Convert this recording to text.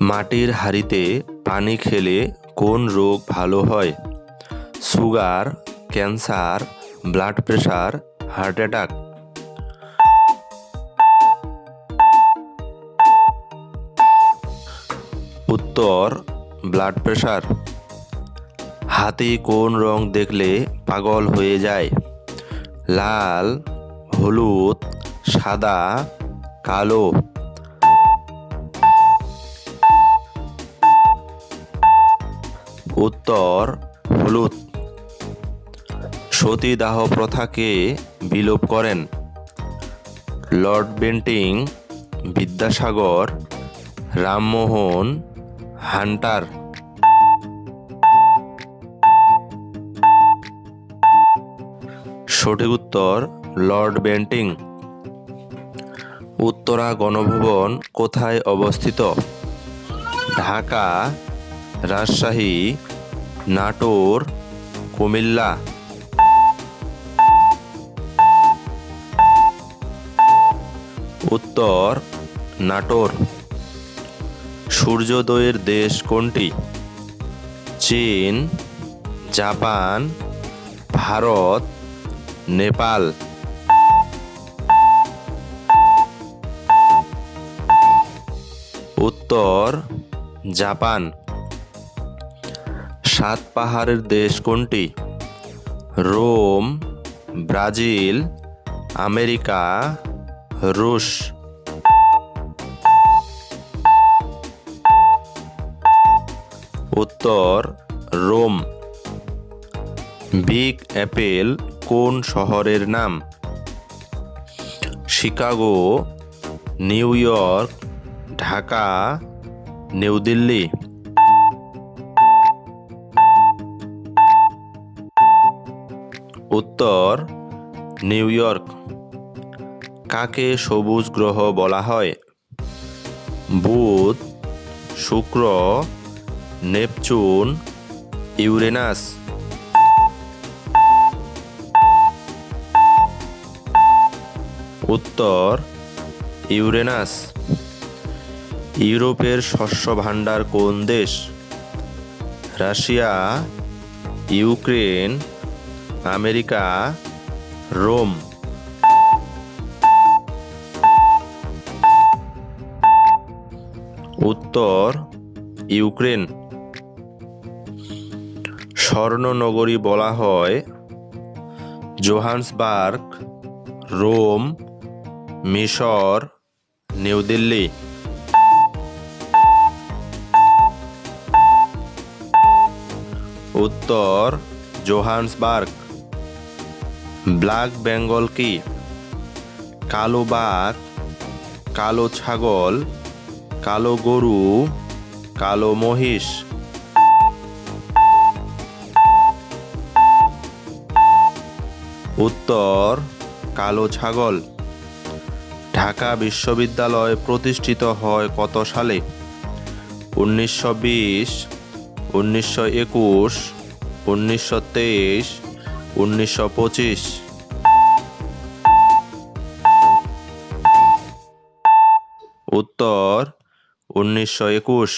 মাটির হাঁড়িতে পানি খেলে কোন রোগ ভালো হয়? Sugar, cancer, blood pressure heart attack. উত্তর, ব্লাড প্রেশার হাতি কোন রং দেখলে পাগল হয়ে যায়? লাল, হলুদ, সাদা, কালো। উত্তর, হলুদ। সতীদাহ প্রথাকে বিলোপ করেন Lord Bentinck, Vidyasagar, Rammohan Hunter. সঠিক উত্তর, লর্ড বেন্টিং। উত্তরা গণভবন কোথায় অবস্থিত? ঢাকা, রাজশাহী নাটোর কুমিল্লা। উত্তর নাটোর। সূর্যোদয়ের দেশ কোনটি? চীন জাপান ভারত নেপাল। উত্তর জাপান। সাত পাহাড়ের দেশ কোনটি? রোম, ব্রাজিল, আমেরিকা, রুশ। উত্তর, রোম। বিগ অ্যাপেল কোন শহরের নাম? Chicago, New York, Dhaka, New Delhi. উত্তর, নিউ ইয়র্ক। কাকে সবুজ গ্রহ বলা হয়? বুধ, শুক্র, নেপচুন, ইউরেনাস। উত্তর, ইউরেনাস। ইউরোপের শস্য ভাণ্ডার কোন দেশ? Russia, Ukraine America Rome. উত্তর ইউক্রেন। স্বর্ণনগরী বলা হয় জোহান্সবার্গ রোম মিশর নিউ দিল্লি। উত্তর জোহান্সবার্গ। ব্ল্যাক বেঙ্গল কি? কালো বাঘ, কালো ছাগল, কালো গরু, কালো মহিষ। উত্তর, কালো ছাগল। ঢাকা বিশ্ববিদ্যালয় প্রতিষ্ঠিত হয় কত সালে? উনিশশো বিশ, উনিশশো একুশ, উনিশশো তেইশ উনিশশো পঁচিশ। উত্তর উনিশশো একুশ।